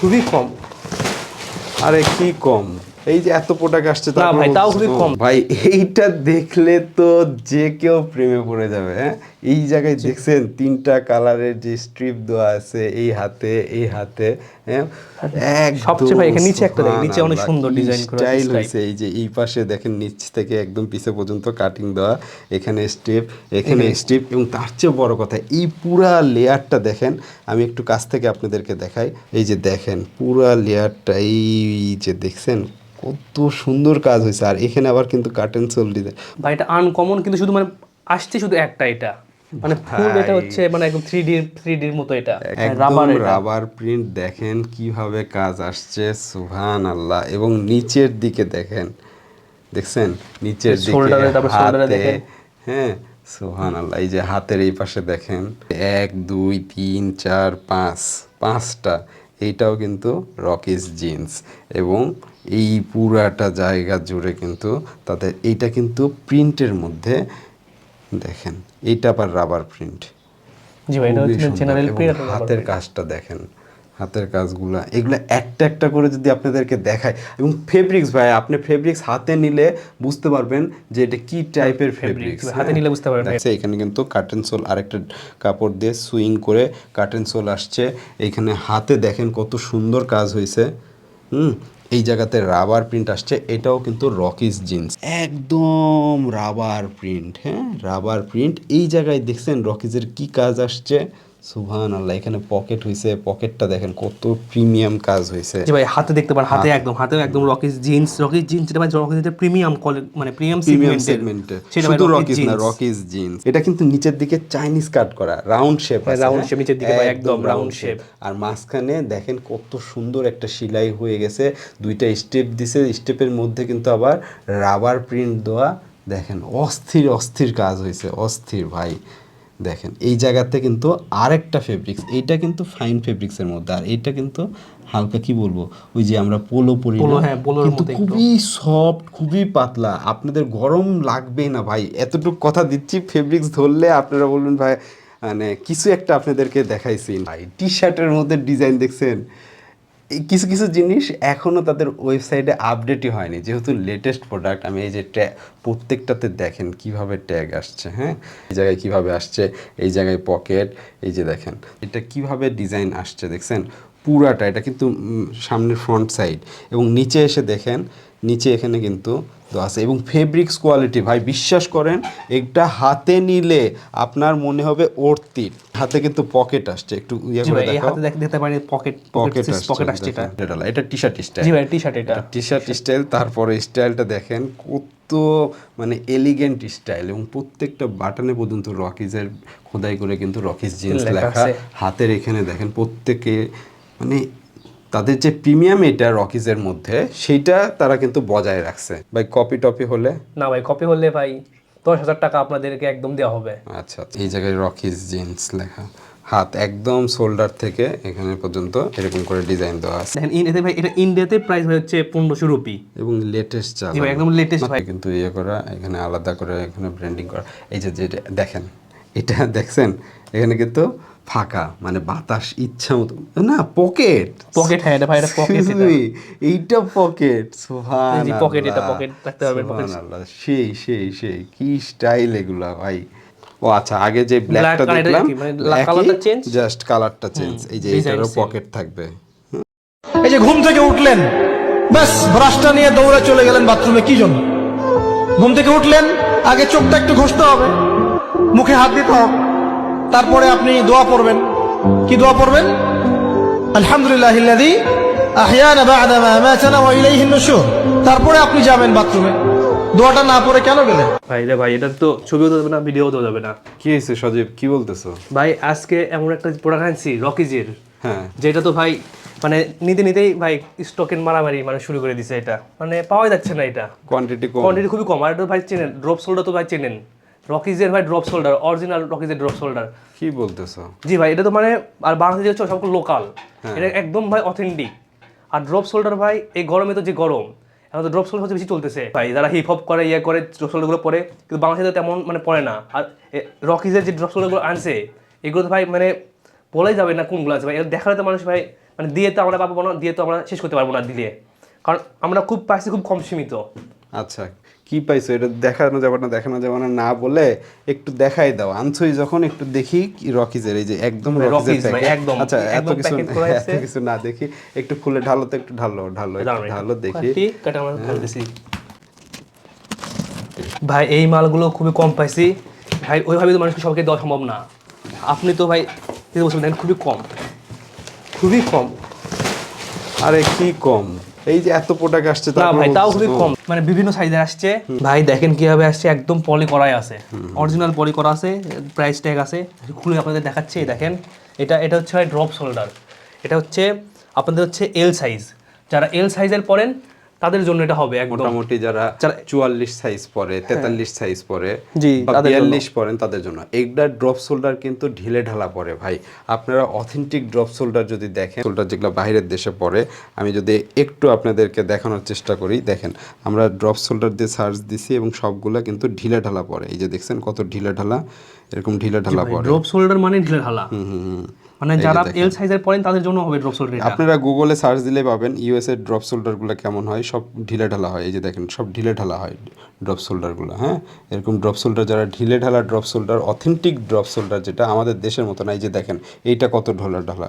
খুবই কম। আরে কি কম? এই যে এত প্রোডাক্ট আসছে না ভাই, তাও খুবই কম। ভাই এইটা দেখলে তো যে কেউ প্রেমে পড়ে যাবে হ্যাঁ? এই জায়গায় দেখছেন তিনটা কালারের যে স্ট্রিপ দেওয়া আছে এই হাতে এই হাতে সবচেয়ে ভাই এখানে নিচে একটা দেখেন, নিচে অনেক সুন্দর ডিজাইন করা স্টাইল হয়েছে এই যে এই পাশে দেখেন নিচ থেকে একদম পিছে পর্যন্ত কাটিং দেওয়া এখানে স্টেপ এখানে স্টেপ এবং তার চেয়ে বড় কথা এই পুরা লেয়ারটা দেখেন আমি একটু কাছ থেকে আপনাদেরকে দেখাই এই যে দেখেন পুরা লেয়ারটা এই যে দেখছেন কত সুন্দর কাজ হয়েছে আর এখানে আবার কিন্তু কার্টেন সোল ডিজাইন ভাই এটা আনকমন কিন্তু শুধু মানে আসছে শুধু একটা এটা। মানে ফুল এটা হচ্ছে মানে একদম থ্রি ডি থ্রি ডির মতো এটা। রাবার রাবার প্রিন্ট দেখেন কীভাবে কাজ আসছে সুভান আল্লাহ এবং নিচের দিকে দেখেন দেখছেন? নিচের দিকে হাতে। হ্যাঁ সুহান আল্লাহ এই যে হাতের এই পাশে দেখেন এক দুই তিন চার পাঁচ পাঁচটা। এইটাও কিন্তু রকিস জিন্স। এবং এই পুরাটা জায়গা জুড়ে কিন্তু তাদের এইটা কিন্তু প্রিন্টের মধ্যে দেখেন এইটা আবার রাবার প্রিন্ট জি ভাই এটা হচ্ছে জেনারেল প্রিন্ট হাতের কাজটা দেখেন হাতের কাজগুলা। এগুলো একটা একটা করে যদি আপনাদেরকে দেখায় এবং ফেব্রিক্স ভাই আপনি ফেব্রিক্স হাতে নিলে বুঝতে পারবেন যে এটা কি টাইপের ফেব্রিক্স হাতে নিলে বুঝতে পারবেন। দেখছে এখানে কিন্তু কার্টেন সোল আরেকটা কাপড় দিয়ে সুইং করে কার্টেন সোল আসছে। এখানে হাতে দেখেন কত সুন্দর কাজ হয়েছে। হুম এই জায়গাতে রাবার প্রিন্ট আসছে, এটাও কিন্তু রকিস জিন্স একদম রাবার প্রিন্ট হ্যাঁ? রাবার প্রিন্ট এই জায়গায় দেখছেন রকিজের কি কাজ আসছে? সুভান আল্লাহ এখানে পকেট হয়েছে পকেটটা দেখেন কত প্রিমিয়াম কাজ হয়েছে জি ভাই হাতে দেখতে পারেন হাতে একদম হাতে একদম রকিস জিন্স রকিস জিন্স যেটা ভাই রকিস যেটা প্রিমিয়াম মানে প্রিমিয়াম সেগমেন্টে শুধু রকিস না রকিজ জিন্স এটা কিন্তু নিচের দিকে চাইনিজ কাট করা রাউন্ড শেপ হ্যাঁ, round shape, নিচের দিকে ভাই একদম round shape। আর মাঝখানে দেখেন কত সুন্দর একটা সেলাই হয়ে গেছে দুইটা স্টেপ দিছে স্টেপের মধ্যে কিন্তু আবার রাবার প্রিন্ট দেওয়া দেখেন অস্থির অস্থির কাজ হয়েছে অস্থির ভাই। দেখেন এই জায়গাতে কিন্তু আরেকটা ফেব্রিক্স এইটা কিন্তু ফাইন ফেব্রিক্সের মধ্যে। আর এইটা কিন্তু হালকা কি বলব ওই যে আমরা পোলো পরি হ্যাঁ, পোলোর কিন্তু খুবই সফট খুবই পাতলা। আপনাদের গরম লাগবে না ভাই। এতটুকু কথা দিচ্ছি ফেব্রিক্স ধরলে আপনারা বলবেন ভাই মানে কিছু একটা আপনাদেরকে দেখাইছি। ভাই টি শার্টের মধ্যে ডিজাইন দেখছেন? কিছু কিছু জিনিস এখনও তাদের ওয়েবসাইটে আপডেটই হয়নি। যেহেতু লেটেস্ট প্রোডাক্ট আমি এই যে ট্যা প্রত্যেকটাতে দেখেন কীভাবে ট্যাগ আসছে হ্যাঁ? এই জায়গায় কীভাবে আসছে, এই জায়গায় পকেট এই যে দেখেন, এটা কীভাবে ডিজাইন আসছে দেখছেন? পুরাটা, এটা কিন্তু সামনের ফ্রন্ট সাইড এবং নিচে এসে দেখেন, নিচে এখানে কিন্তু দেওয়া আছে। এবং ফেব্রিক্স কোয়ালিটি ভাই বিশ্বাস করেন এটা হাতে নিলে আপনার মনে হবে অর্তির। হাতে কিন্তু পকেট আসছে একটু ইয়ে করে এই হাতে দেখ- দেখতে পারেন পকেট পকেট পকেট পকেট আসছে এটা। এটা টি শার্ট স্টাইল জি ভাই টি শার্ট এটা টি শার্ট স্টাইল তারপরে স্টাইলটা দেখেন কত মানে এলিগেন্ট স্টাইল এবং প্রত্যেকটা বাটনে পর্যন্ত রকিজের খোদাই করে কিন্তু রকিজ জিন্স লেখা লেখা। হাতের এখানে দেখেন প্রত্যেকে মানে তাদের যে প্রিমিয়াম এটা রকিজের মধ্যে সেইটা তারা কিন্তু বজায় রাখছে। ভাই কপি টপি হলে? না ভাই কপি হলে ভাই দশ হাজার টাকা আপনাদেরকে একদম দেওয়া হবে। আচ্ছা আচ্ছা। এই জায়গায় রকিজ জিন্স লেখা। হাত একদম শোল্ডার থেকে এখানে পর্যন্ত এরকম করে ডিজাইন দেওয়া আছে। দেখেন ইন- ভাই এটা ইন্ডিয়াতে প্রাইস হচ্ছে পনেরোশো রুপি। এবং লেটেস্ট ভাই একদম লেটেস্ট ভাই। কিন্তু ইয়ে করা এখানে আলাদা করে এখানে ব্র্যান্ডিং করা। এই যে যেটা দেখেন এটা দেখছেন? এখানে কিন্তু ফাঁকা মানে বাতাস ইচ্ছা মতো। না পকেট। পকেট হ্যাঁ এটা ভাই এটা পকেট এটা। এইটা পকেট সুহান জি, pocket এটা, pocket রাখতে পারবেন, pocket। সেই সেই সেই কি স্টাইল এগুলা ভাই। ও আচ্ছা আগে যে ব্ল্যাকটা দেখলাম কি? মানে colourটা change? জাস্ট কালারটা চেঞ্জ এই যে এটারও পকেট থাকবে। এই যে ঘুম থেকে উঠলেন ব্যাস ব্রাশটা নিয়ে দৌড়ে চলে গেলেন বাথরুমে কি জন্য? ঘুম থেকে উঠলেন আগে চোখটা একটু ঘষতে হবে মুখে হাত দিতে হবে। তারপরে আপনি দোয়া পড়বেন। কি দোয়া পড়বেন? আলহামদুলিল্লাহ তারপরে আপনি যাবেন বাথরুমে। দোয়াটা না পড়ে কেন গেলেন? ভাই রে ভাই এটা তো ছবিও যাবে না ভিডিও দেওয়া যাবে না। কি হয়েছে সজীব? কি বলতেছো? ভাই আজকে এমন একটা প্রোডাক্ট আনছি রকিজের। হ্যাঁ। যেটা তো ভাই মানে নিতে নিতেই ভাই স্টকের মারামারি মানে শুরু করে দিছে এটা। মানে পাওয়া যাচ্ছে না এটা। কোয়ান্টিটি কম। কোয়ান্টিটি খুবই কম আর এটা ভাই চেনেন ড্রপ সোল্ডার তো ভাই চেনেন। রকিজের ভাই ড্রপ শোল্ডার অরিজিনাল রকিজের ড্রপ শোল্ডার কি বলতেছো? জি ভাই এটা তো মানে আর বাংলাদেশে হচ্ছে সব লোকাল এটা একদম ভাই অথেন্টিক আর ড্রপ শোল্ডার ভাই এই গরমে তো যে গরম এখন তো ড্রপ সোল্ডার হচ্ছে বেশি চলতেছে। ভাই যারা হিপ হপ করে ইয়ে করে ড্রপ সোল্ডারগুলো পরে কিন্তু বাংলাদেশে তো তেমন মানে পড়ে না। আর রকিজের যে ড্রপ সোল্ডারগুলো আনছে এগুলো তো ভাই মানে বলাই যাবে না কোনগুলো আছে ভাই। এটা দেখালে তো মানুষ ভাই মানে দিয়ে তো আমরা পাবো না দিয়ে তো আমরা শেষ করতে পারব না দিলে। কারণ আমরা খুব পাইছি খুব কম সীমিত। আচ্ছা। কি পাইছো? এটা দেখানো যাবে না দেখানো যাবে না না বলে একটু দেখাই দাও। আনছই যখন একটু দেখি রকিজের এই যে একদম ভাই, রকিজের প্যাকেট একদম, আচ্ছা এত কিছু এত কিছু না দেখি। একটু খুলে ঢালো তো একটু ঢালো ঢালো একটু ঢালো দেখি। কাটি, আমরা ঢালতেছি। ভাই এই মালগুলো খুবই কম পাইছি। ভাই ওইভাবে তো মানুষকে সবাইকে দেওয়া সম্ভব না। আপনি তো ভাই বছর খুবই কম। খুবই কম। আরে কি কম? এই যে এত প্রোডাক্ট আসছে না ভাই তাও খুবই কম। মানে বিভিন্ন সাইজে আসছে। ভাই দেখেন কীভাবে আসছে একদম পলি করাই আছে। অরিজিনাল পলি করা আছে প্রাইস ট্যাগ আছে। খুলে আপনাদের দেখাচ্ছি দেখেন। এটা এটা হচ্ছে ড্রপ শোল্ডার এটা হচ্ছে আপনাদের হচ্ছে এল সাইজ যারা এল সাইজের পরেন তাদের জন্য এটা হবে একদম। মোটামুটি যারা যারা- চুয়াল্লিশ সাইজ পরে তেতাল্লিশ সাইজ পরে জি, বা তাদের জন্য। বিয়াল্লিশ পরেন তাদের জন্য। এগুলা ড্রপ শোল্ডার কিন্তু ঢিলে ঢালা পরে ভাই। আপনারা অথেন্টিক ড্রপ শোল্ডার যদি দেখেন শোল্ডার যেগুলো বাইরের দেশে পরে আমি যদি একটু আপনাদেরকে দেখানোর চেষ্টা করি দেখেন আমরা ড্রপ শোল্ডার দিয়ে সার্চ দিছি এবং সবগুলা কিন্তু ঢিলে ঢালা পরে। এই যে দেখছেন কত ঢিলে ঢালা এরকম ঢিলে ঢালা পরে। ড্রপ শোল্ডার মানে ঢিলে ঢালা। হুম হুম হুম। মানে যারা এল সাইজের পরেন তাদের জন্য হবে ড্রপ শোল্ডার আপনারা গুগলে সার্চ দিলে পাবেন ইউএস এর ড্রপ শোল্ডারগুলো কেমন হয় সব ঢিলে ঢালা হয়। এই যে দেখেন সব ঢিলে ঢালা হয় ড্রপ শোল্ডারগুলো হ্যাঁ? এরকম ড্রপ শোল্ডার যারা ঢিলে ঢালা drop shoulder authentic drop shoulder যেটা আমাদের দেশের মতো না এই যে দেখেন এইটা কত ঢোলা ঢালা।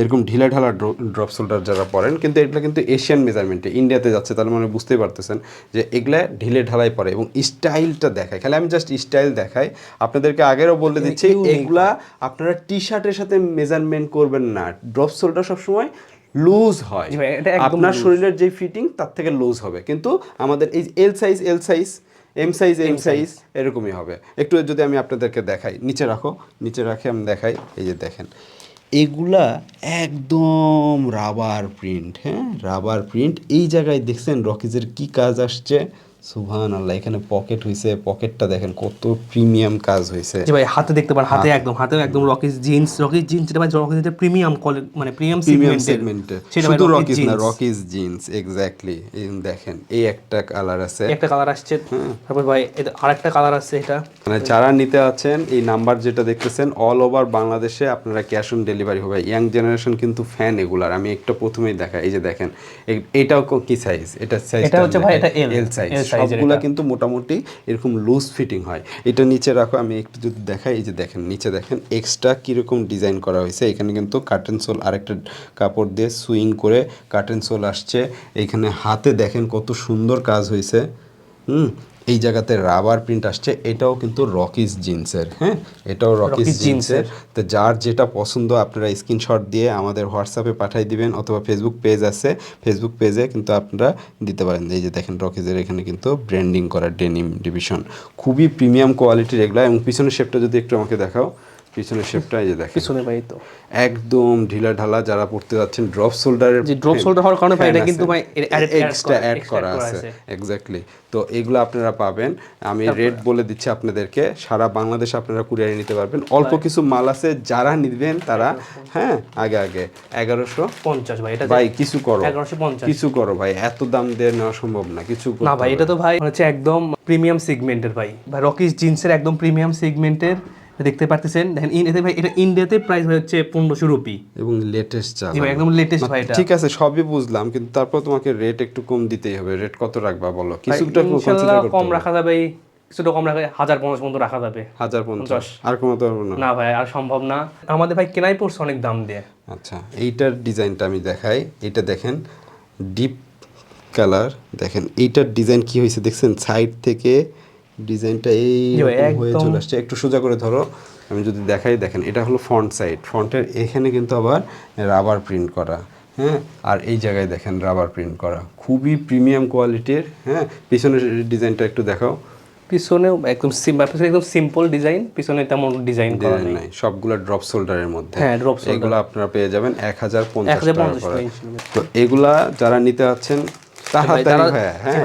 এরকম ঢিলা ঢালা ড্রপ শোল্ডার যারা পরেন কিন্তু এগুলো কিন্তু এশিয়ান মেজারমেন্টে ইন্ডিয়াতে যাচ্ছে তাহলে মানে বুঝতেই পারতেছেন যে এগুলা ঢিলে ঢালাই পরে এবং স্টাইলটা দেখায়। খালি আমি জাস্ট স্টাইল দেখাই আপনাদেরকে আগেরও বলে দিচ্ছি এগুলা আপনারা টি শার্টের সাথে মেজারমেন্ট করবেন না। ড্রপ শোল্ডার সবসময় লুজ হয়। আপনার শরীরের যে ফিটিং তার থেকে লুজ হবে। কিন্তু আমাদের এই L size L size M size M size এরকমই হবে। একটু যদি আমি আপনাদেরকে দেখাই নিচে রাখো নিচে রাখে আমি দেখাই এই যে দেখেন। এগুলা একদম রাবার প্রিন্ট হ্যাঁ? রাবার প্রিন্ট এই জায়গায় দেখছেন রকিজের কি কাজ আসছে? সুবহান আল্লাহ এখানে পকেট হয়েছে পকেটটা দেখেন কত প্রিমিয়াম কাজ হয়েছে জি ভাই হাতে দেখতে পারেন হাতে একদম হাতে একদম রকিস জিন্স রকিস জিন্স যেটা ভাই রকিস যেটা প্রিমিয়াম মানে প্রিমিয়াম সেগমেন্টের ভাই শুধু রকিস না রকিজ জিন্স এক্স্যাক্টলি দেখেন এই একটা কালার আছে। একটা কালার আসছে। তারপর ভাই এটা আরেকটা কালার আসছে এটা। মানে যারা নিতে আছেন এই নাম্বার যেটা দেখতেছেন অল ওভার বাংলাদেশে আপনারা ক্যাশ অন ডেলিভারি হবে। ইয়াং জেনারেশন কিন্তু ফ্যান এগুলার আমি একটা প্রথমেই দেখা এই যে দেখেন এটাও কি সাইজ এটা সাইজ এটা হচ্ছে ভাই এটা এল সাইজ সবগুলা কিন্তু মোটামুটি এরকম লুজ ফিটিং হয়। এটা নিচে রাখো আমি একটু যদি দেখাই এই যে দেখেন নিচে দেখেন এক্সট্রা কীরকম ডিজাইন করা হয়েছে। এখানে কিন্তু কার্টেন সোল আরেকটা কাপড় দিয়ে সুইং করে কার্টেন সোল আসছে। এখানে হাতে দেখেন কত সুন্দর কাজ হয়েছে। হুম এই জায়গাতে রাবার প্রিন্ট আসছে এটাও কিন্তু রকিস জিন্সের হ্যাঁ? এটাও রকিস জিন্সের তো যার যেটা পছন্দ আপনারা স্ক্রিনশট দিয়ে আমাদের হোয়াটসঅ্যাপে পাঠিয়ে দিবেন অথবা ফেসবুক পেজ আছে। ফেসবুক পেজে কিন্তু আপনারা দিতে পারেন। এই যে দেখেন রকিজের এখানে কিন্তু ব্র্যান্ডিং করা ডেনিম ডিভিশন খুবই প্রিমিয়াম কোয়ালিটির এগুলো এবং পিছনের শেপটা যদি একটু আমাকে দেখাও। পিছনের শেপটা এই যে দেখেন। পিছনে ভাই তো। একদম ঢিলা ঢালা যারা পড়তে যাচ্ছেন ড্রপ শোল্ডারের যে drop shoulder হওয়ার কারণে ভাই এটা কিন্তু ভাই এক্সট্রা অ্যাড করা আছে। এক্স্যাক্টলি তো এগুলো আপনারা পাবেন। আমি রেট বলে দিচ্ছি আপনাদেরকে। সারা বাংলাদেশ আপনারা কুরিয়ারে নিতে পারবেন। অল্প কিছু মাল আছে যারা নিবেন তারা হ্যাঁ আগে আগে। এগারোশো পঞ্চাশ ভাই এটা ভাই কিছু করো। কিছু করো ভাই। এত দাম দিয়ে নেওয়া সম্ভব না কিছু না ভাই এটা তো ভাই হচ্ছে একদম প্রিমিয়াম সেগমেন্টের ভাই। ভাই রকিস জিন্সের একদম প্রিমিয়াম সেগমেন্টের দেখতে পারতেছেন। দেখেন এতে ভাই এটা ইন্ডিয়াতে প্রাইস ভাই হচ্ছে পনেরোশো রুপি। এবং লেটেস্ট চাল একদম লেটেস্ট ভাই এটা। ঠিক আছে সবই বুঝলাম কিন্তু তারপর তোমাকে রেট একটু কম দিতেই হবে। রেট কত রাখবা বলো? কিছুটা কম রাখা যাবে কিছুটা কম রাখা হাজার পঞ্চাশ পর্যন্ত রাখা যাবে। হাজার পঞ্চাশ। আর কমাতে পারব না? না ভাই আর সম্ভব না। আমাদের ভাই কেনাই পড়ছে অনেক দাম দিয়ে। আচ্ছা এইটার ডিজাইনটা আমি দেখাই। এটা দেখেন ডিপ কালার দেখেন এইটার ডিজাইন কি হয়েছে দেখছেন? সাইড থেকে ডিজাইনটা এই হয়ে চলে আসছে। একটু সোজা করে ধরো আমি যদি দেখাই দেখেন এটা হলো ফ্রন্ট সাইড। ফ্রন্টের এখানে কিন্তু আবার রাবার প্রিন্ট করা হ্যাঁ? আর এই জায়গায় দেখেন রাবার প্রিন্ট করা। খুবই প্রিমিয়াম কোয়ালিটির হ্যাঁ? পিছনের ডিজাইনটা একটু দেখাও। পিছনেও একদম সিম্পল একদম সিম্পল ডিজাইন পিছনে তেমন ডিজাইন করা নাই। সবগুলো ড্রপ শোল্ডারের মধ্যে। হ্যাঁ, ড্রপ shoulder। এগুলো আপনারা পেয়ে যাবেন এক হাজার পঞ্চাশ টাকা 1050 করে। টাকা তো এগুলা যারা নিতে আছেন হ্যাঁ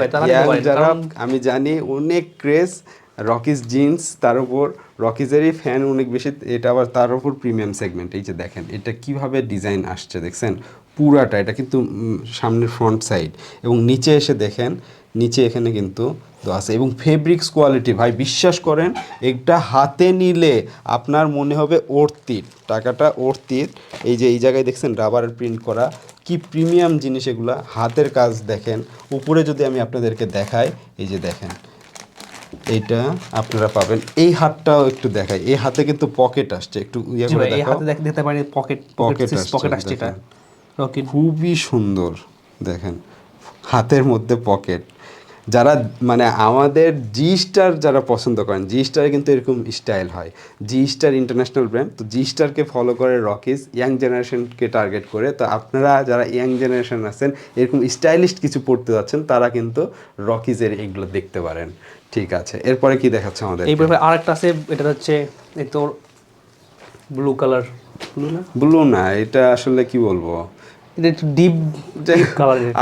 যারা আমি জানি অনেক ক্রেজ রকিস জিন্স তার উপর রকিজেরই ফ্যান অনেক বেশি এটা আবার তার উপর প্রিমিয়াম সেগমেন্ট এই যে দেখেন এটা কীভাবে ডিজাইন আসছে দেখছেন? পুরাটা এটা কিন্তু সামনে সামনের ফ্রন্ট সাইড এবং নিচে এসে দেখেন নিচে এখানে কিন্তু দেওয়া আছে। এবং ফেব্রিক্স কোয়ালিটি ভাই বিশ্বাস করেন এটা হাতে নিলে আপনার মনে হবে অর্তির টাকাটা অর্তির এই যে এই জায়গায় দেখছেন রাবারের প্রিন্ট করা। কি প্রিমিয়াম জিনিস এগুলা। হাতের কাজ দেখেন। উপরে যদি আমি আপনাদেরকে দেখাই এই যে দেখেন এইটা আপনারা পাবেন। এই হাতটাও একটু দেখাই। এই হাতে কিন্তু পকেট আসছে। একটু ইয়ে করে ভাই এই হাতে দেখ- দেখতে পারেন পকেট পকেট পকেট আসছে এটা। খুবই সুন্দর দেখেন। হাতের মধ্যে পকেট যারা মানে আমাদের জি স্টার যারা পছন্দ করেন জি স্টারে কিন্তু এরকম স্টাইল হয়। জি স্টার ইন্টারন্যাশনাল ব্র্যান্ড তো জি স্টারকে ফলো করে রকিস ইয়াং জেনারেশনকে টার্গেট করে। তো আপনারা যারা ইয়াং জেনারেশন আছেন এরকম স্টাইলিস্ট কিছু পড়তে যাচ্ছেন তারা কিন্তু রকিজের এগুলো দেখতে পারেন। ঠিক আছে এরপরে কি দেখাচ্ছে আমাদের? এই ব্যাপারে আরেকটা আছে এটা হচ্ছে এই তোর ব্লু কালার ব্লু না? ব্লু না এটা আসলে কি বলব? একটু ডিপ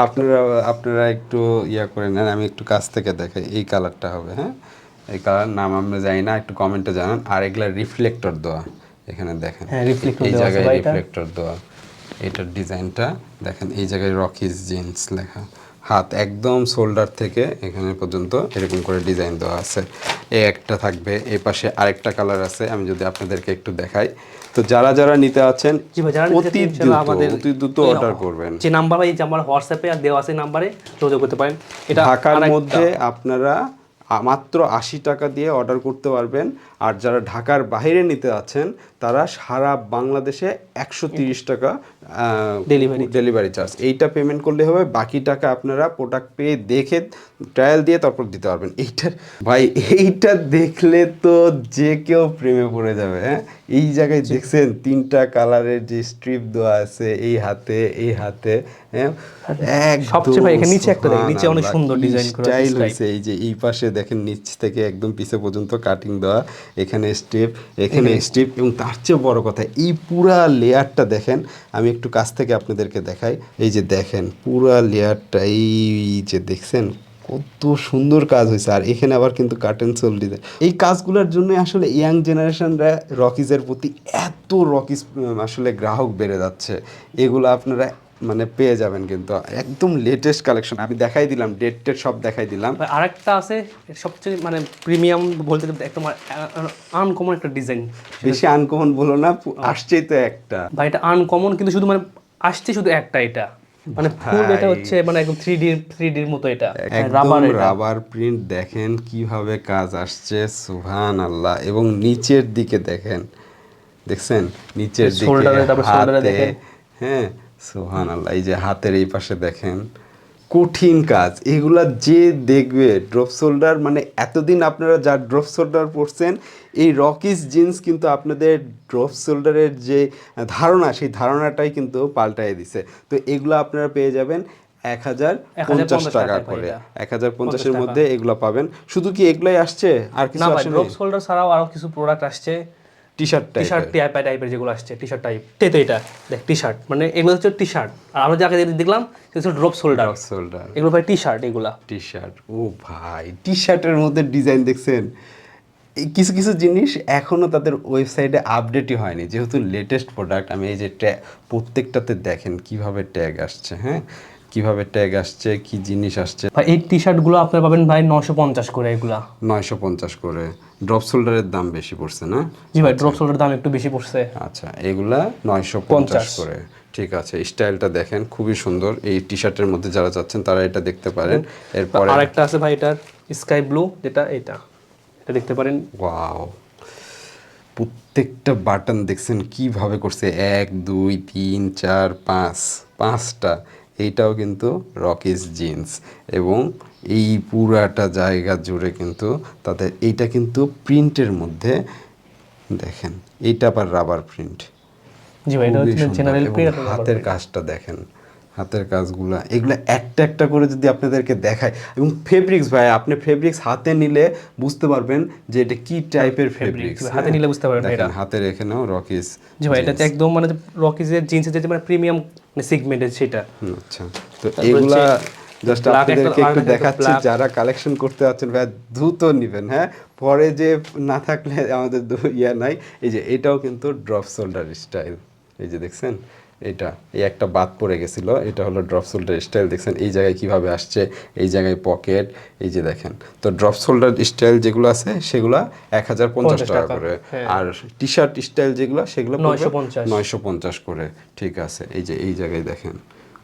আপনারা আপনারা একটু ইয়া করে নেন আমি একটু কাছ থেকে দেখাই এই কালারটা হবে হ্যাঁ? এই কালার নাম আমরা জানি না একটু কমেন্টে জানান। আর এগুলা রিফ্লেক্টর দেওয়া এখানে দেখেন। হ্যাঁ, এই জায়গায় রিফ্লেক্টর দেওয়া এটার ডিজাইনটা দেখেন এই জায়গায় রকিজ জিন্স লেখা। হাত একদম শোল্ডার থেকে এখানে পর্যন্ত এরকম করে ডিজাইন দেওয়া আছে। এই একটা থাকবে এই পাশে আরেকটা কালার আছে আমি যদি আপনাদেরকে একটু দেখাই। তো যারা যারা নিতে আছেন অতি অতি দ্রুত অর্ডার করবেন। যে নাম্বার এই যে আমার হোয়াটসঅ্যাপে আর দেওয়া আছে নাম্বারে যোগাযোগ করতে পারেন। এটা ঢাকার মধ্যে আপনারা মাত্র আশি টাকা দিয়ে অর্ডার করতে পারবেন। আর যারা ঢাকার বাইরে নিতে আছেন তারা সারা বাংলাদেশে একশো তিরিশ টাকা Delivery ডেলিভারি চার্জ এইটা পেমেন্ট করলে হবে বাকি টাকা আপনারা প্রোডাক্ট পেয়ে দেখে ট্রায়াল দিয়ে তারপর দিতে পারবেন। এইটার ভাই এইটা দেখলে তো যে কেউ প্রেমে পড়ে যাবে হ্যাঁ? এই জায়গায় দেখছেন তিনটা কালারের যে স্ট্রিপ দেওয়া আছে এই হাতে এই হাতে হ্যাঁ? সবচেয়ে ভাই, এখানে নিচে একটা দেখেন, নিচে অনেক সুন্দর করা আছে, হয়েছে এই যে এই পাশে দেখেন নিচ থেকে একদম পিছে পর্যন্ত কাটিং দেওয়া। এখানে স্টেপ এখানে স্টেপ এবং তার চেয়ে বড় কথা এই পুরা লেয়ারটা দেখেন আমি একটু কাছ থেকে আপনাদেরকে দেখাই। এই যে দেখেন পুরা লেয়ারটা এই যে দেখছেন কত সুন্দর কাজ হয়েছে। আর এখানে আবার কিন্তু কার্টেন সোল ডিজাইন এই কাজগুলোর জন্য আসলে ইয়াং জেনারেশনরা রকিজের প্রতি এত রকিজ আসলে গ্রাহক বেড়ে যাচ্ছে। এগুলো আপনারা মানে পেয়ে যাবেন কিন্তু। একদম লেটেস্ট কালেকশন আমি দেখাই দিলাম ডেট টেট সব দেখাই দিলাম। ভাই, আরেকটা আছে সবচেয়ে মানে প্রিমিয়াম বলতে একদম আনকমন একটা ডিজাইন বেশি আনকমন বলো না আসছেই তো একটা। ভাই এটা আনকমন কিন্তু শুধু মানে আসছে শুধু একটা এটা। মানে ফুল এটা হচ্ছে মানে একদম থ্রি ডি থ্রি ডির মতো এটা। রাবার রাবার প্রিন্ট দেখেন কীভাবে কাজ আসছে সুভান আল্লাহ এবং নিচের দিকে দেখেন দেখছেন? নিচের দিকে তারপর দেখেন। হ্যাঁ সুহান আল্লাহ এই যে হাতের এই পাশে দেখেন কঠিন কাজ। এগুলা যে দেখবে ড্রপ শোল্ডার মানে এতদিন আপনারা যা ড্রপ শোল্ডার পড়ছেন এই রকিস জিন্স কিন্তু আপনাদের ড্রপ শোল্ডারের যে ধারণা সেই ধারণাটাই কিন্তু পাল্টাই দিছে। তো এগুলো আপনারা পেয়ে যাবেন এক হাজার পঞ্চাশ টাকা করে। এক হাজার পঞ্চাশের। মধ্যে এগুলো পাবেন। শুধু কি এগুলাই আসছে? আর কিছু ড্রপ শোল্ডার ছাড়াও আরও কিছু প্রোডাক্ট আসছে। T shirt T shirt type টাইপের যেগুলো আসছে টি শার্ট টাইপ তো এটা দেখ টি শার্ট মানে এগুলো হচ্ছে টি শার্ট আর আমরা যাকে দেখলাম সেগুলো ড্রপ শোল্ডার ড্রপ শোল্ডার এগুলো ভাই টি শার্ট এগুলা। টি শার্ট ও ভাই টি শার্টের মধ্যে ডিজাইন দেখছেন? কিছু কিছু জিনিস এখনও তাদের ওয়েবসাইটে আপডেটই হয়নি। যেহেতু লেটেস্ট প্রোডাক্ট আমি এই যে ট্যা প্রত্যেকটাতে দেখেন কীভাবে ট্যাগ আসছে হ্যাঁ? কীভাবে ট্যাগ আসছে কি জিনিস আসছে। ভাই এই টি শার্টগুলো আপনারা পাবেন ভাই নশো পঞ্চাশ করে এগুলা। নয়শো পঞ্চাশ করে। ড্রপ শোল্ডারের দাম বেশি পড়ছে না? জি ভাই ড্রপ শোল্ডার দাম একটু বেশি পড়ছে। আচ্ছা এগুলা নয়শো পঞ্চাশ করে। ঠিক আছে স্টাইলটা দেখেন খুবই সুন্দর। এই টি শার্টের মধ্যে যারা চাচ্ছেন তারা এটা দেখতে পারেন। এরপরে আরেকটা আছে ভাই এটার স্কাই ব্লু যেটা এটা এটা দেখতে পারেন। ওয়াও। প্রত্যেকটা বাটন দেখছেন কীভাবে করছে? এক দুই তিন চার পাঁচ। পাঁচটা। এইটাও কিন্তু রকিস জিন্স এবং এই পুরাটা জায়গা জুড়ে কিন্তু তাদের এইটা কিন্তু প্রিন্টের মধ্যে দেখেন এইটা আবার রাবার প্রিন্ট হাতের কাজটা দেখেন হাতের কাজগুলা এগুলো একটা একটা করে যদি আপনাদেরকে দেখায় এবং ফেব্রিক্স ভাই আপনি ফেব্রিক্স হাতে নিলে বুঝতে পারবেন যে এটা কি টাইপের ফেব্রিক্স হাতে নিলে বুঝতে পারবেন হাতের এখানেও রকিস জি ভাই এটা একদম মানে রকিজের জিন্সের যে মানে প্রিমিয়াম সেগমেন্টের সেটা। আচ্ছা। তো এগুলা জাস্ট আপনাদেরকে একটু দেখাচ্ছি যারা কালেকশন করতে আছেন ভাই দ্রুত নেবেন হ্যাঁ? পরে যে না থাকলে আমাদের ইয়া নাই। এই যে এটাও কিন্তু ড্রপ শোল্ডার স্টাইল এই যে দেখছেন? এটা এই একটা বাদ পড়ে গেছিল এটা হলো ড্রপ শোল্ডার স্টাইল দেখছেন এই জায়গায় কীভাবে আসছে এই জায়গায় পকেট এই যে দেখেন। তো ড্রপ শোল্ডার স্টাইল যেগুলো আছে সেগুলো এক হাজার পঞ্চাশ টাকা করে। হ্যাঁ। আর টি শার্ট স্টাইল যেগুলো সেগুলো 950 নয়শো পঞ্চাশ করে। ঠিক আছে এই যে এই জায়গায় দেখেন।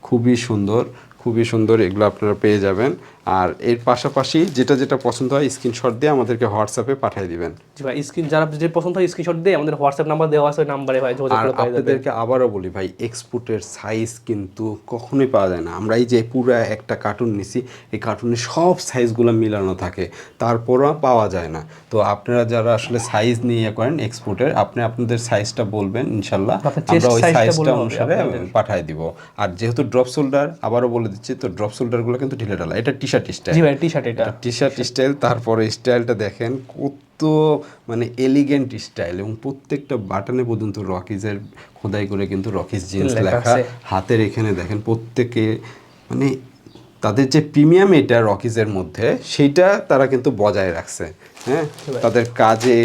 খুবই সুন্দর খুবই সুন্দর এগুলো আপনারা পেয়ে যাবেন। আর এর পাশাপাশি যেটা যেটা পছন্দ হয় স্ক্রিনশট দিয়ে আমাদেরকে হোয়াটসঅ্যাপে পাঠিয়ে দিবেন। জি ভাই স্ক্রিন যারা যে পছন্দ হয় স্ক্রিনশট দিয়ে আমাদের হোয়াটসঅ্যাপ নাম্বার দেওয়া আছে নাম্বারে ভাই যোগাযোগ করে পাওয়া যাবে আপনাদেরকে আবারও বলি ভাই এক্সপোর্টের সাইজ কিন্তু কখনোই পাওয়া যায় না। আমরা এই যে পুরো একটা কার্টুন নিছি এই কার্টুনে সব সাইজগুলো মিলানো থাকে তারপরও পাওয়া যায় না। তো আপনারা যারা আসলে সাইজ নিয়ে করেন এক্সপোর্টের আপনি আপনাদের সাইজটা বলবেন ইনশাল্লাহ আমরা ওই সাইজটা অনুসারে। পাঠিয়ে দিব। আর যেহেতু ড্রপ শোল্ডার আবারও বলে দিচ্ছি তো ড্রপ শোল্ডারগুলো কিন্তু ঢিলে ঢালা। এটা টি শার্ট স্টাইল জি ভাই টি শার্ট এটা টি শার্ট স্টাইল তারপরে স্টাইলটা দেখেন কত মানে এলিগেন্ট স্টাইল এবং প্রত্যেকটা বাটনে পর্যন্ত রকিজের খোদাই করে কিন্তু রকিজ জিন্স লেখা হাতের এখানে দেখেন প্রত্যেকে মানে তাদের যে প্রিমিয়াম এটা রকিজের মধ্যে সেইটা তারা কিন্তু বজায় রাখছে। হ্যাঁ? তাদের কাজে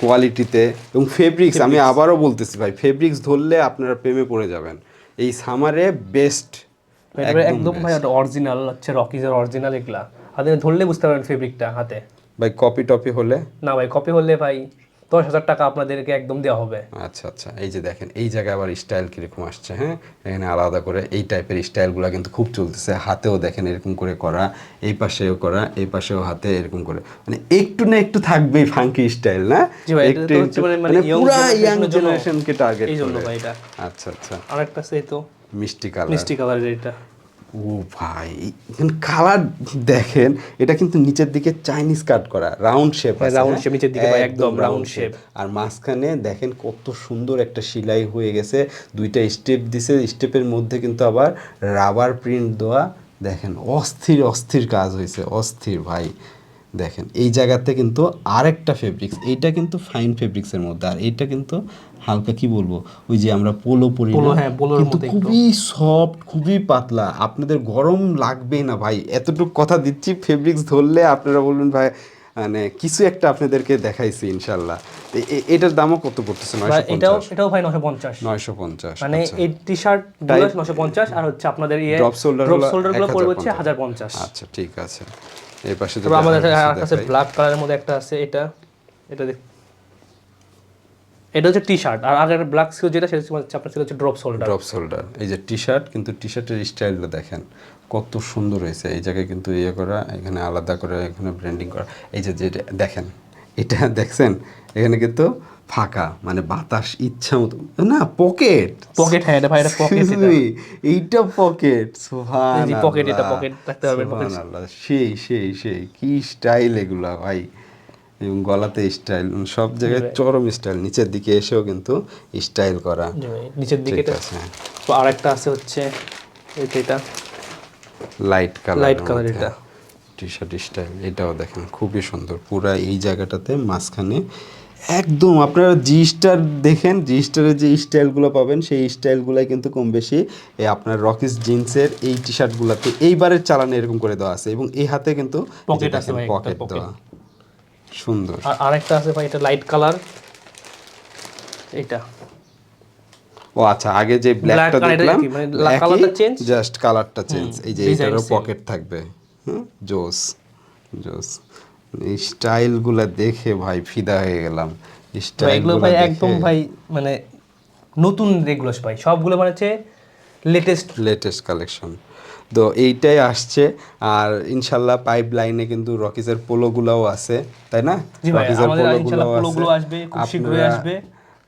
কোয়ালিটিতে এবং ফেব্রিক্স আমি আবারও বলতেছি ভাই ফেব্রিক্স ধরলে আপনারা প্রেমে পড়ে যাবেন। এই সামারে বেস্ট একদম ভাই অরিজিনাল হচ্ছে রকিজের অরিজিনাল এগুলা। হাতে ধরলে বুঝতে পারবেন ফেব্রিকটা হাতে। ভাই কপি টপি হলে? না ভাই কপি হলে ভাই দশ হাজার টাকা আপনাদেরকে একদম দেওয়া হবে। আচ্ছা আচ্ছা এই যে দেখেন এই জায়গায় আবার স্টাইল কীরকম আসছে হ্যাঁ? এখানে আলাদা করে এই টাইপের স্টাইলগুলো কিন্তু খুব চলতেছে। হাতেও দেখেন এরকম করে করা এই পাশেও করা এই পাশেও হাতে এরকম করে। মানে একটু না একটু থাকবেই ফাঙ্কি স্টাইল না? একটু হচ্ছে মানে- পুরা ইয়াং জেনারেশনকে টার্গেট এই জন্য ভাই এটা। আচ্ছা আচ্ছা। আরেকটা এই তো। মিষ্টি কালার মিষ্টি কালার এটা। ও ভাই এখানে কালার দেখেন এটা কিন্তু নিচের দিকে চাইনিজ কাট করা রাউন্ড শেপ round shape, নিচের দিকে একদম রাউন্ড শেপ আর মাঝখানে দেখেন কত সুন্দর একটা সেলাই হয়ে গেছে দুইটা স্টেপ দিছে স্টেপের মধ্যে কিন্তু আবার রাবার প্রিন্ট দেওয়া দেখেন অস্থির অস্থির কাজ হয়েছে অস্থির ভাই। দেখেন এই জায়গাতে কিন্তু আরেকটা ফেব্রিক্স এইটা কিন্তু ফাইন ফেব্রিক্সের মধ্যে আর এইটা কিন্তু হালকা কি বলব? ওই যে আমরা পোলো পরি? হ্যাঁ, কিন্তু খুবই সফট খুবই পাতলা। আপনাদের গরম লাগবেই না ভাই। এতটুকু কথা দিচ্ছি ফেব্রিক্স ধরলে আপনারা বলবেন ভাই মানে কিছু একটা আপনাদেরকে দেখাইছি ইনশাল্লাহ। এটার দামও কত পড়তেছে? এটাও এটাও ভাই নশো পঞ্চাশ। নয়শো পঞ্চাশ মানে আচ্ছা। এই টি শার্ট Type- নশো পঞ্চাশ আর হচ্ছে আপনাদের ইয়ে Drop shoulder ড্রপ শোল্ডারগুলো পড়বে হচ্ছে হাজার পঞ্চাশ। আচ্ছা ঠিক আছে। এই পাশে আমাদের কাছে ব্ল্যাক কালারের মধ্যে একটা আছে এটা। এটা দেখ এটা হচ্ছে টি শার্ট আর আগের ব্ল্যাক ছিল যেটা সেটা হচ্ছে আপনার ছিল হচ্ছে ড্রপ শোল্ডার ড্রপ শোল্ডার এই যে টি শার্ট কিন্তু টি শার্টের স্টাইলটা দেখেন কত সুন্দর হয়েছে। এই জায়গায় কিন্তু ইয়ে করা এখানে আলাদা করে এখানে ব্র্যান্ডিং করা। এই যে যেটা দেখেন এটা দেখছেন এখানে কিন্তু ফাঁকা মানে বাতাস ইচ্ছা মতো না পকেট পকেট হ্যাঁ এটা ভাই এটা পকেট এইটা পকেট এই যে এটা পকেট রাখতে পারবেন। সেই সেই সেই কি স্টাইল এগুলা ভাই। এবং গলাতে স্টাইল সব জায়গায় চরম স্টাইল নিচের দিকে এসেও কিন্তু স্টাইল করা। নিচের দিকে তো আরেকটা আছে হচ্ছে এটা লাইট কালার Light colour এটা। টি শার্ট স্টাইল এটাও দেখেন খুবই সুন্দর। পুরা এই জায়গাটাতে মাঝখানে একদম আপনারা জি স্টার দেখেন জি স্টারের যে স্টাইলগুলো পাবেন সেই স্টাইলগুলাই কিন্তু কম বেশি এই আপনার রকিস জিন্সের এই টি শার্টগুলোতে এইবারের চালানে এরকম করে দেওয়া আছে এবং এই হাতে কিন্তু Pocket আছে পকেট দেওয়া। সুন্দর। আর আরেকটা আছে ভাই এটা লাইট কালার এটা ও আচ্ছা আগে যে ব্ল্যাকটা দেখলাম কি? মানে la- colourটা change? জাস্ট কালারটা চেঞ্জ এই যে এটারও পকেট থাকবে। হুম জোস জোস। এই স্টাইলগুলো দেখে ভাই ফিদা হয়ে গেলাম। স্টাইলগুলো ভাই একদম ভাই মানে নতুন এগুলো ভাই। সবগুলো মানে হচ্ছে লেটেস্ট লেটেস্ট কালেকশন তো এইটাই আসছে আর ইনশাল্লাহ পাইপ লাইনে কিন্তু রকিজের পোলোগুলোও আছে তাই না রকিজের। পোলোগুলো আসবে, শীঘ্রই আসবে।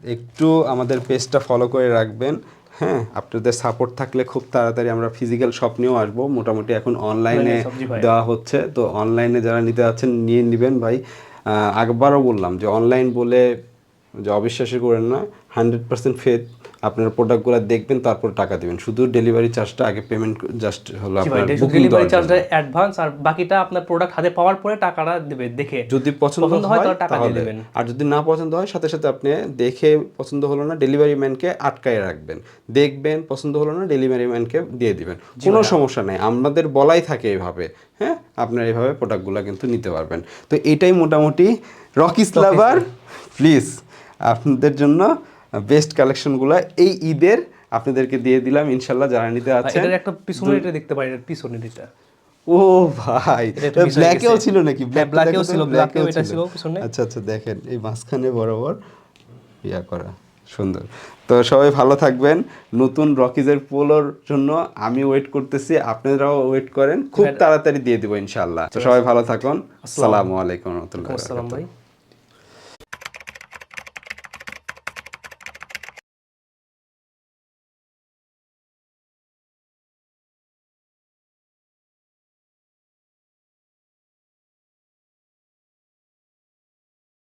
একটু আমাদের পেজটা ফলো করে রাখবেন হ্যাঁ আপনাদের সাপোর্ট থাকলে খুব তাড়াতাড়ি আমরা ফিজিক্যাল শপ নিয়েও আসব মোটামুটি এখন অনলাইনে। দেওয়া হচ্ছে তো অনলাইনে যারা নিতে যাচ্ছেন নিয়ে নেবেন ভাই আগবারও বললাম যে অনলাইন বলে যে অবিশ্বাসী করেন না হান্ড্রেড পার্সেন্ট ফেথ আপনার প্রোডাক্টগুলো দেখবেন তারপর টাকা দিবেন। শুধু ডেলিভারি চার্জটা আগে পেমেন্ট জাস্ট হলো আপনার বুকিং ডেলিভারি চার্জটা অ্যাডভান্স আর বাকিটা আপনার প্রোডাক্ট হাতে পাওয়ার পরে টাকাটা দেবে দেখে। যদি পছন্দ হয় তাহলে টাকা দিয়ে দেবেন। আর যদি না পছন্দ হয় সাথে সাথে আপনি দেখে পছন্দ হলো না ডেলিভারি ম্যানকে আটকায় রাখবেন। দেখবেন পছন্দ হলো না ডেলিভারি ম্যানকে দিয়ে দিবেন। কোনো সমস্যা নেই আমাদের বলাই থাকে এইভাবে হ্যাঁ? আপনার এইভাবে প্রোডাক্টগুলো কিন্তু নিতে পারবেন। তো এটাই মোটামুটি রকিস লাভার প্লিজ আপনাদের জন্য বেস্ট কালেকশনগুলো এই ঈদের আপনাদেরকে দিয়ে দিলাম ইনশাল্লাহ যারা নিতে আছেন। এটার একটা পিছনে এটা দেখতে পারেন পিছনে এটা। ও ভাই ব্ল্যাকেও ছিল নাকি? তো, ছিল, এও এটা ছিল। পিছনে। আচ্ছা আচ্ছা দেখেন এই মাঝখানে বরাবর ইয়া করা সুন্দর। তো সবাই ভালো থাকবেন। নতুন রকিজের পোলোর জন্য আমি ওয়েট করতেছি আপনারাও ওয়েট করেন। খুব হ্যাঁ। তাড়াতাড়ি দিয়ে দেবো ইনশাল্লাহ তো সবাই ভালো থাকুন। আসসালামু আলাইকুম রহমতুল্লাহ আসসালাম ভাই।